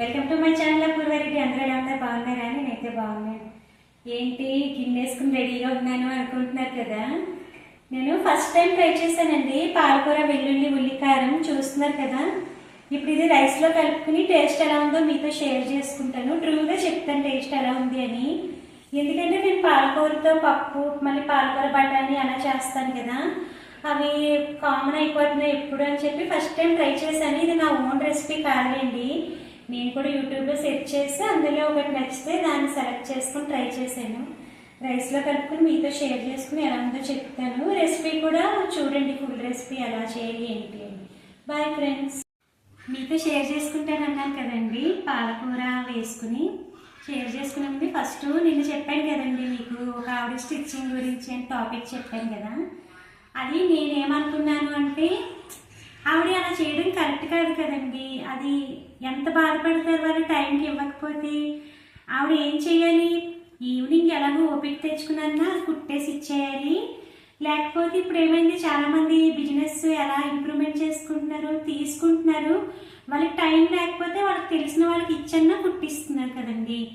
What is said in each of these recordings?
Welcome to my channel Purvareddy అందరూ ఎలా ఉన్నారు? బాగున్నారా నేనైతే బాగున్నాను. ఏంటి గిన్నెసుకుని రెడీగా ఉన్నాను అనుకుంటున్నారు కదా? నేను ఫస్ట్ టైం ట్రై చేశానండి. పాలకూర వెల్లుల్లి ఉల్లికారం చూస్తున్నారు కదా? ఇప్పుడు ఇది రైస్లో కలుపుకుని టేస్ట్ ఎలా ఉందో మీతో షేర్ చేసుకుంటాను. ట్రూగా చెప్తాను టేస్ట్ ఎలా ఉంది అని. ఎందుకంటే నేను పాలకూరతో పప్పు మళ్ళీ పాలకూర బఠానీ అలా చేస్తాను కదా. అవి కామన్ అయిపోతున్నాయి ఎప్పుడు అని చెప్పి ఫస్ట్ టైం ట్రై చేశాను. ఇది నా ఓన్ రెసిపీ కాదండి నేను కూడా యూట్యూబ్లో సెర్చ్ చేసి అందులో ఒకటి నచ్చితే దాన్ని సెలెక్ట్ చేసుకుని ట్రై చేశాను. రైస్లో కలుపుకొని మీతో షేర్ చేసుకుని ఎలా ఉందో చెప్తాను. రెసిపీ కూడా చూడండి ఫుల్ రెసిపీ ఎలా చేయాలి ఏంటి అని. బాయ్ ఫ్రెండ్స్ మీతో షేర్ చేసుకుంటాను అన్నాను కదండి. పాలకూర వేసుకుని షేర్ చేసుకున్నది ఫస్ట్ నేను చెప్పాను కదండి మీకు ఒక ఆవిడ స్టిచ్చింగ్ గురించి అని టాపిక్ చెప్పాను కదా. అది నేనేమనుకున్నాను అంటే ఆవిడ అలా చేయడం కరెక్ట్ కాదు కదండి. అది ఎంత బాధపడతారు వాళ్ళు టైంకి ఇవ్వకపోతే? ఆవిడ ఏం చేయాలి? ఈవినింగ్ ఎలాగో ఓపిక తెచ్చుకున్నా కుట్టేసి ఇచ్చేయాలి. లేకపోతే ఇప్పుడు ఏమైంది? చాలామంది బిజినెస్ ఎలా ఇంప్రూవ్మెంట్ చేసుకుంటున్నారు తీసుకుంటున్నారు. వాళ్ళకి టైం లేకపోతే వాళ్ళకి తెలిసిన వాళ్ళకి ఇచ్చన్నా కుట్టిస్తున్నారు కదండి.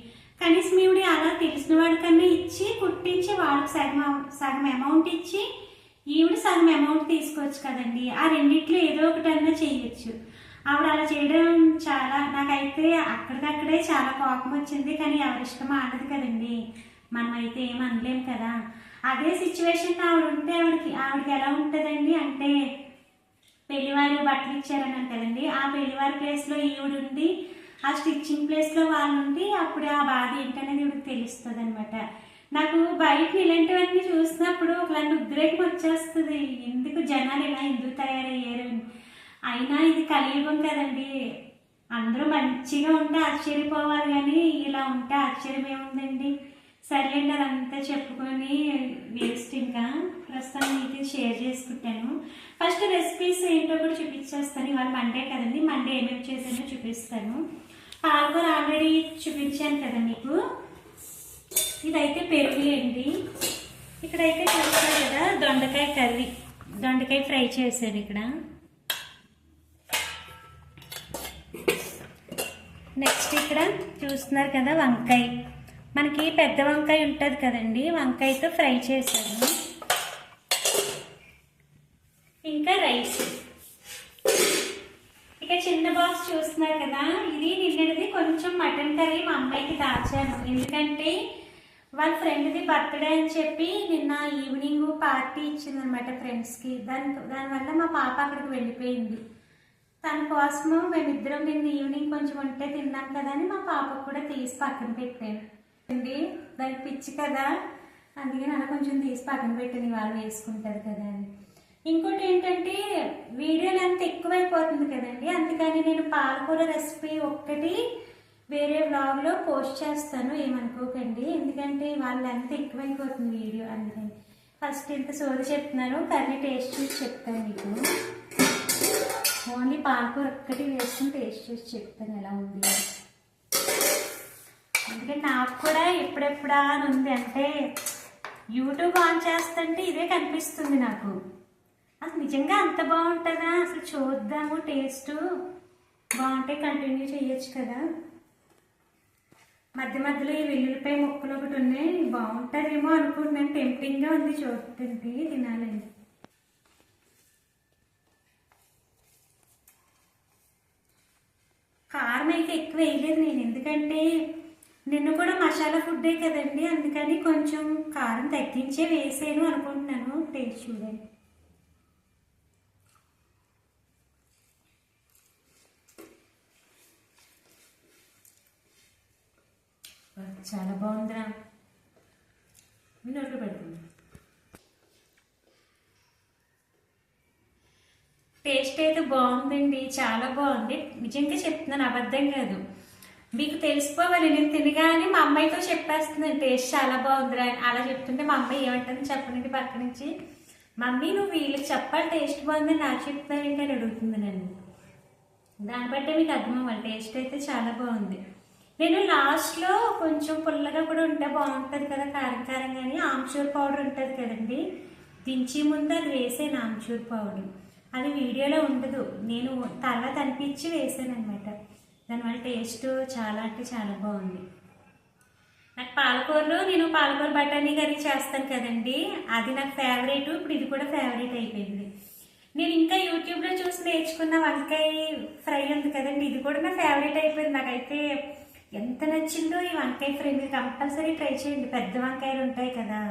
కనీసం ఈవిడ అలా తెలిసిన వాడికన్నా ఇచ్చి కుట్టించి వాళ్ళకి సగం సగం అమౌంట్ ఇచ్చి ఈవిడ సగం అమౌంట్ తీసుకోవచ్చు కదండి. ఆ రెండిట్లో ఏదో ఒకటన్నా చేయొచ్చు. ఆవిడ అలా చేయడం చాలా నాకైతే అక్కడికక్కడే చాలా కోపం వచ్చింది కానీ ఎవరి ఇష్టం ఆడదు కదండి. మనం అయితే ఏం అనలేం కదా. అదే సిచ్యువేషన్ ఆవిడ ఉంటే ఆవిడకి ఆవిడకి ఎలా ఉంటుందండి అంటే పెళ్ళివారు బట్టలు ఇచ్చారన్నాను కదండి. ఆ పెళ్ళివారి ప్లేస్లో ఈవిడ ఉండి ఆ స్టిచ్చింగ్ ప్లేస్లో వాళ్ళు ఉండి అప్పుడు ఆ బాధ ఏంటనేది ఇవిడికి తెలుస్తుంది అనమాట నాకు బయట ఇలాంటివన్నీ చూసినప్పుడు ఒకలాంటి ఉద్రేకం వచ్చేస్తుంది. ఎందుకు జనాలు ఇలా ఎందుకు తయారయ్యారు? అని. అయినా ఇది కలియుగం కదండి. అందరూ మంచిగా ఉంటే ఆశ్చర్యపోవాలి కానీ ఇలా ఉంటే ఆశ్చర్యం ఏముందండి? సర్లేండి అదంతా చెప్పుకొని వేస్ట్ ఇంకా. ప్రస్తుతం మీకు షేర్ చేసుకుంటాను. ఫస్ట్ రెసిపీస్ ఏంటో కూడా చూపించేస్తాను. ఇవాళ మండే కదండి. మండే ఏమేమి చేశానో చూపిస్తాను. పాలకూర ఆల్రెడీ చూపించాను కదా మీకు. ఇదైతే పెరుగు అండి ఇక్కడైతే చూస్తారు కదా దొండకాయ కర్రీ. దొండకాయ ఫ్రై చేశాను ఇక్కడ. నెక్స్ట్ ఇక్కడ చూస్తున్నారు కదా వంకాయ. మనకి పెద్ద వంకాయ ఉంటుంది కదండి వంకాయతో ఫ్రై చేశాను ఇంకా రైస్. ఇక చిన్న బాక్స్ చూస్తున్నారు కదా ఇది నిన్నటిది కొంచెం మటన్ కర్రీ మా అమ్మాయికి దాచాను. ఎందుకంటే వాళ్ళ ఫ్రెండ్ది బర్త్డే అని చెప్పి నిన్న ఈవినింగ్ పార్టీ ఇచ్చిందనమాట ఫ్రెండ్స్కి. దాని దానివల్ల మా పాప అక్కడికి వెళ్ళిపోయింది. తన కోసము మేమిద్దరం నిన్న ఈవినింగ్ కొంచెం ఉంటే తిన్నాం కదా అని మా పాపకు కూడా తీసి పక్కన పెట్టాను. అండి దానికి పిచ్చి కదా? అందుకని అలా కొంచెం తీసి పక్కన పెట్టిన వాళ్ళు వేసుకుంటారు కదా అని. ఇంకోటి ఏంటంటే వీడియోలు అంత ఎక్కువైపోతుంది కదండి. అందుకని నేను పాలకూర రెసిపీ ఒక్కటి వేరే వ్లాగ్లో పోస్ట్ చేస్తాను ఏమనుకోకండి. ఎందుకంటే వాళ్ళ ఎంత ఎక్కువైపోతుంది వీడియో అందుకని ఫస్ట్ ఇంత సోది చెప్తున్నాను కర్రీ టేస్ట్ చూసి చెప్తాను మీకు. ఓన్లీ పాలకూర ఒక్కటి వేసుకుని టేస్ట్ చూసి చెప్తాను ఎలా ఉంది ఎందుకంటే నాకు కూడా ఎప్పుడెప్పుడా అని ఉంది. అంటే యూట్యూబ్ ఆన్ చేస్తుంటే ఇదే కనిపిస్తుంది నాకు. అసలు నిజంగా అంత బాగుంటుందా? అసలు చూద్దాము టేస్ట్ బాగుంటే కంటిన్యూ చేయొచ్చు కదా. మధ్య మధ్యలో ఈ వెల్లుల్లిపాయ ముక్కలు ఒకటి ఉన్నాయి. బాగుంటుందేమో అనుకుంటున్నాను. టెంప్టింగ్గా ఉంది చూస్తుంది తినాలని కారం అయితే ఎక్కువ వేయలేదు నేను. ఎందుకంటే నిన్ను కూడా మసాలా ఫుడ్డే కదండి. అందుకని కొంచెం కారం తగ్గించే వేసాను అనుకుంటున్నాను. టేస్ట్ చూడండి. చాలా బాగుందిరా. మీ నోట్లో పెడుతుంది టేస్ట్ అయితే బాగుందండి చాలా బాగుంది. నిజంగా చెప్తున్నాను అబద్ధం కాదు. మీకు తెలిసిపోవాలి నేను తినగానే మా అమ్మాయితో చెప్పేస్తున్నాను టేస్ట్ చాలా బాగుందిరా అని. అలా చెప్తుంటే మా అమ్మాయి ఏమంటుంది చెప్పనండి పక్క నుంచి మమ్మీ నువ్వు వీళ్ళకి చెప్పాలి టేస్ట్ బాగుందని నాకు చెప్తాను అని అడుగుతుంది నన్ను. దాన్ని బట్టే మీకు అర్థం అవ్వాలి టేస్ట్ అయితే చాలా బాగుంది. నేను లాస్ట్లో కొంచెం పుల్లగా కూడా ఉంటే బాగుంటుంది కదా కారం కానీ ఆమ్చూర్ పౌడర్ ఉంటుంది కదండి. దించి ముందు అది వేసాను ఆమ్చూర్ పౌడర్. అది వీడియోలో ఉండదు. నేను తర్వాత అనిపించి వేసాను అనమాట దానివల్ల టేస్ట్ చాలా అంటే చాలా బాగుంది. నాకు పాలకూరలో నేను పాలకూర బఠానీ కర్రీ చేస్తాను కదండి. అది నాకు ఫేవరెట్ ఇప్పుడు ఇది కూడా ఫేవరెట్ అయిపోయింది. నేను ఇంకా యూట్యూబ్లో చూసి నేర్చుకున్న వంకాయ ఫ్రై ఉంది కదండి. ఇది కూడా నా ఫేవరెట్ అయిపోయింది. నాకైతే ఎంత నచ్చిందో ఈ వంకాయ ఫ్రై మీరు కంపల్సరీ ట్రై చేయండి. పెద్ద వంకాయలు ఉంటాయి కదా.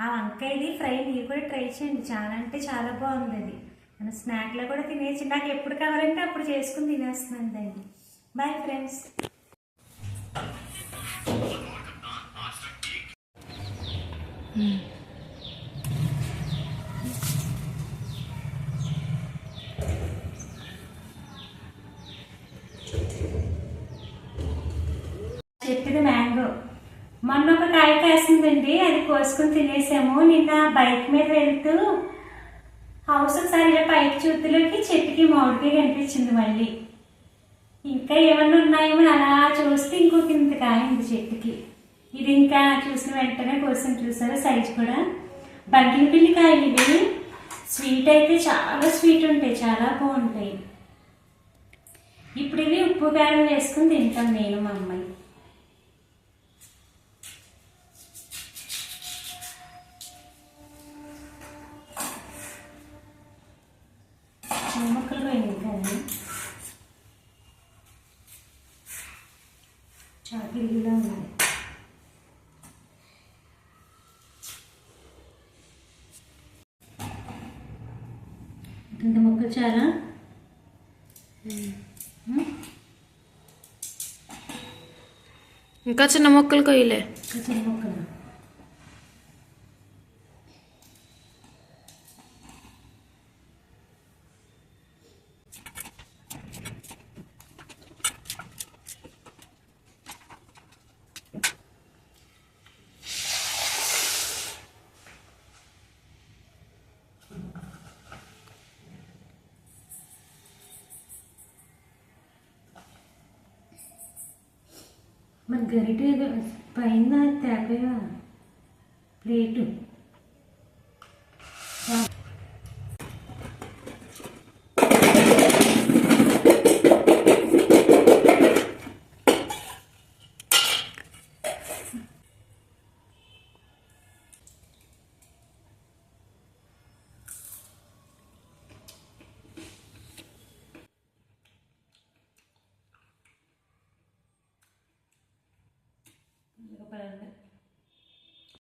ఆ వంకాయది ఫ్రై మీరు కూడా ట్రై చేయండి. చాలా అంటే చాలా బాగుంది అది. మన స్నాక్లో కూడా తినేసి నాకు ఎప్పుడు కావాలంటే అప్పుడు చేసుకుని తినేస్తున్నాను దాన్ని. బాయ్ ఫ్రెండ్స్ చెట్టుది మ్యాంగో. మొన్న ఒక కాయ కాసిందండి అది కోసుకుని తినేసాము. నిన్న బైక్ మీద వెళ్తూ హౌస్ ఒకసారి ఇలా పైకి చూతులోకి చెట్టుకి మామిడికాయ కనిపించింది మళ్ళీ. ఇంకా ఏమన్నా ఉన్నాయేమో అని అలా చూస్తే ఇంకొక ఇంత కాయింది చెట్టుకి. ఇది ఇంకా చూసిన వెంటనే కోసం చూసారు సైజ్ కూడా? బంగిన పిండి కాయలు ఇవి. స్వీట్ అయితే చాలా స్వీట్ ఉంటాయి చాలా బాగుంటాయి. ఇప్పుడు ఇవి ఉప్పు కారం వేసుకుని తింటాం నేను మా అమ్మాయి. చిన్న ముక్కలు పోయింది కానీ చాలా ఇదిగా ఉంది ఇంత ముక్కలు చాలా ఉమ్, ఇంకా చిన్న మొక్కలు కొయ్యలే ఇంకా చిన్న ముక్కలు మరి గరిటె పైన తేపయా ప్లేటు